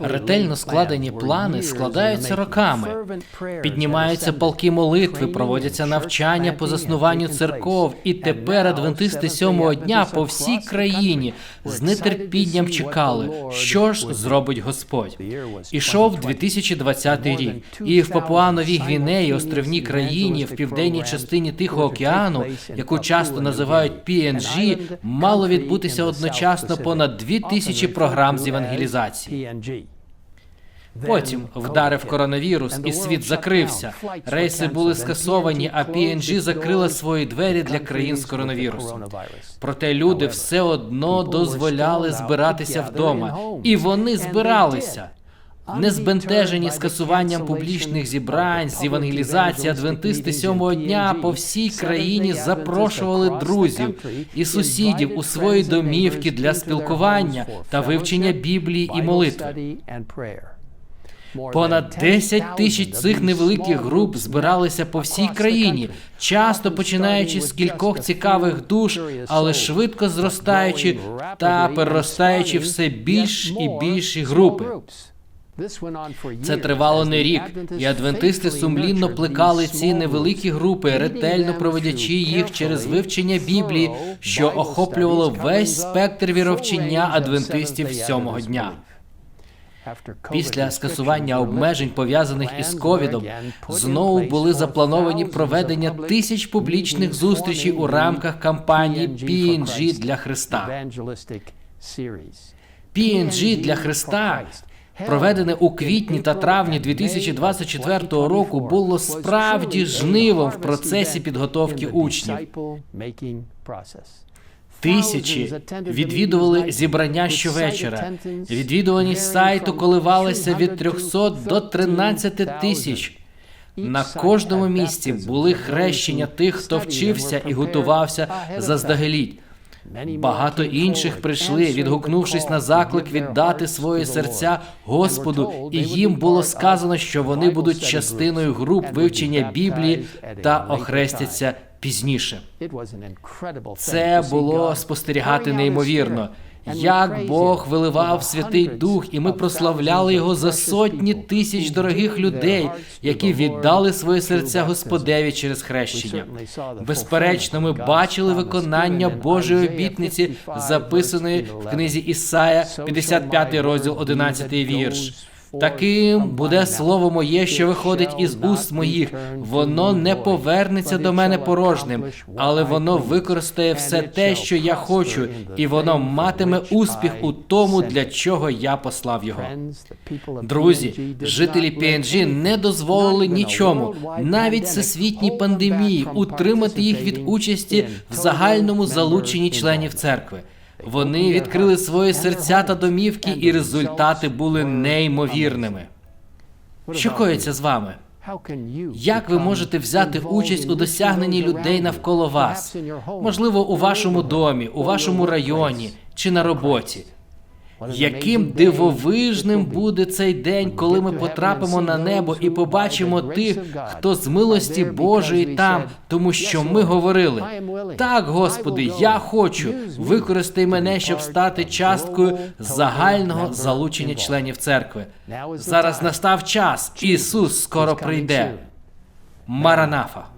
Ретельно складені плани складаються роками. Піднімаються полки молитви, проводяться навчання по заснуванню церков, і тепер адвентисти сьомого дня по всій країні з нетерпінням чекали, що ж зробить Господь. Ішов 2020 рік, і в Папуановій Гвінеї, островній країні в південній частині Тихого океану, яку часто називають PNG, мало відбутися одночасно понад дві тисячі програм з евангелізації. Потім вдарив коронавірус, і світ закрився. Рейси були скасовані, а PNG закрила свої двері для країн з коронавірусом. Проте люди все одно дозволяли збиратися вдома, і вони збиралися. Не збентежені скасуванням публічних зібрань з евангелізації адвентисти сьомого дня по всій країні запрошували друзів і сусідів у свої домівки для спілкування та вивчення Біблії і молитви. Понад 10 тисяч цих невеликих груп збиралися по всій країні, часто починаючи з кількох цікавих душ, але швидко зростаючи та переростаючи все більш і більші групи. Це тривало не рік, і адвентисти сумлінно плекали ці невеликі групи, ретельно проводячи їх через вивчення Біблії, що охоплювало весь спектр віровчення адвентистів сьомого дня. Після скасування обмежень пов'язаних із ковідом знову були заплановані проведення тисяч публічних зустрічей у рамках кампанії PNG для Христа. PNG для Христа, проведене у квітні та травні 2024 року, було справді жнивом в процесі підготовки учнів. Тисячі відвідували зібрання щовечора. Відвідуваність сайту коливалася від 300 до 13 тисяч. На кожному місці були хрещення тих, хто вчився і готувався заздалегідь. Багато інших прийшли, відгукнувшись на заклик віддати своє серця Господу, і їм було сказано, що вони будуть частиною груп вивчення Біблії та охрестяться пізніше. Це було спостерігати неймовірно. Як Бог виливав Святий Дух, і ми прославляли його за сотні тисяч дорогих людей, які віддали свої серця Господеві через хрещення. Безперечно, ми бачили виконання Божої обітниці, записаної в книзі Ісая, 55 розділ, 11 вірш. Таким буде слово моє, що виходить із уст моїх. Воно не повернеться до мене порожнім, але воно використає все те, що я хочу, і воно матиме успіх у тому, для чого я послав його. Друзі, жителі PNG не дозволили нічому, навіть всесвітній пандемії, утримати їх від участі в загальному залученні членів церкви. Вони відкрили свої серця та домівки, і результати були неймовірними. Що коїться з вами? Як ви можете взяти участь у досягненні людей навколо вас? Можливо, у вашому домі, у вашому районі чи на роботі? Яким дивовижним буде цей день, коли ми потрапимо на небо і побачимо тих, хто з милості Божої там, тому що ми говорили так, Господи, я хочу використай мене, щоб стати часткою загального залучення членів церкви. Зараз настав час. Ісус скоро прийде. Маранафа.